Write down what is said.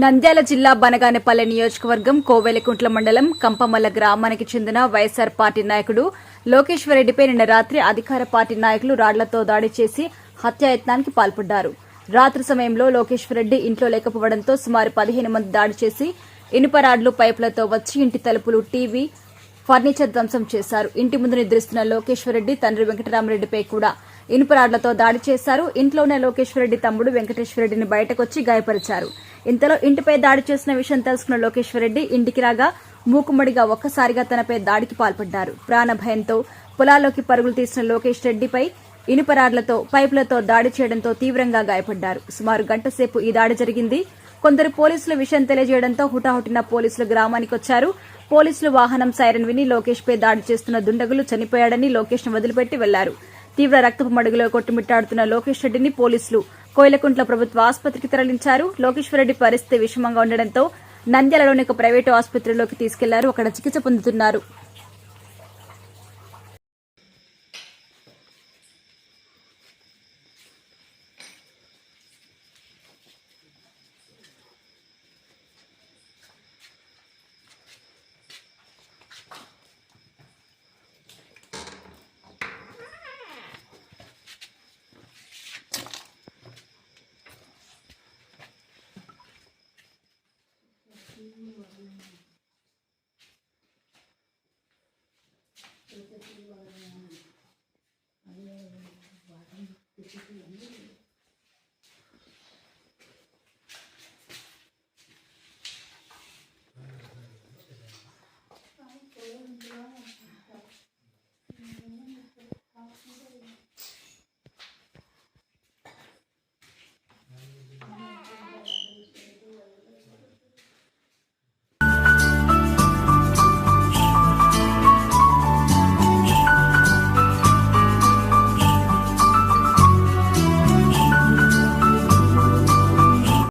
నంద్యాల జిల్లా బనగానపల్లె నియోజకవర్గం కోవెలకుంట్ల మండలం కంపమల్ల గ్రామానికి చెందిన వైఎస్సార్ పార్టీ నాయకుడు లోకేశ్వరరెడ్డిపై నిన్న రాత్రి అధికార పార్టీ నాయకులు రాళ్ళతో దాడి చేసి హత్యాయత్నానికి పాల్పడ్డారు. రాత్రి సమయంలో లోకేశ్వరరెడ్డి ఇంట్లో లేకపోవడంతో సుమారు పదిహేను మంది దాడి చేసి ఇనుప రాడ్లు పైపులతో వచ్చి ఇంటి తలుపులు టీవీ ఫర్నిచర్ ధ్వంసం చేశారు. ఇంటి ముందు నిద్రిస్తున్న లోకేశ్వరరెడ్డి తండ్రి వెంకటరామరెడ్డిపై కూడా ఇనుప రాడ్లతో దాడి చేశారు. ఇంట్లోనే లోకేశ్వరరెడ్డి తమ్ముడు వెంకటేశ్వరరెడ్డిని బయటకొచ్చి గాయపరిచారు. ఇంతలో ఇంటిపై దాడి చేసిన విషయం తెలుసుకున్న లోకేశ్వరరెడ్డి ఇంటికి రాగా మూకుమ్మడిగా ఒక్కసారిగా తనపై దాడికి పాల్పడ్డారు. ప్రాణ భయంతో పొలాల్లోకి పరుగులు తీసిన లోకేష్ రెడ్డిపై ఇనుప రాడ్లతో పైపులతో దాడి చేయడంతో తీవ్రంగా గాయపడ్డారు. సుమారు గంట సేపు ఈ దాడి జరిగింది. కొందరు పోలీసులు విషయం తెలియజేయడంతో హుటాహుటిన పోలీసులు గ్రామానికి వచ్చారు పోలీసులు వాహనం సైరన్ విని లోకేష్ పై దాడి చేస్తున్న దుండగులు చనిపోయాడని లోకేష్ను వదిలిపెట్టి వెళ్ళారు. తీవ్ర రక్తపు మడుగులో కొట్టుమిట్టాడుతున్న లోకేష్ రెడ్డిని పోలీసులు కోయిలకుంట్ల ప్రభుత్వ ఆసుపత్రికి తరలించారు. లోకేశ్వర రెడ్డి పరిస్థితి విషమంగా ఉండడంతో నంద్యాలలోని ఒక ప్రైవేటు ఆసుపత్రిలోకి తీసుకెళ్ళారు. అక్కడ చికిత్స పొందుతున్నారు. Thank you.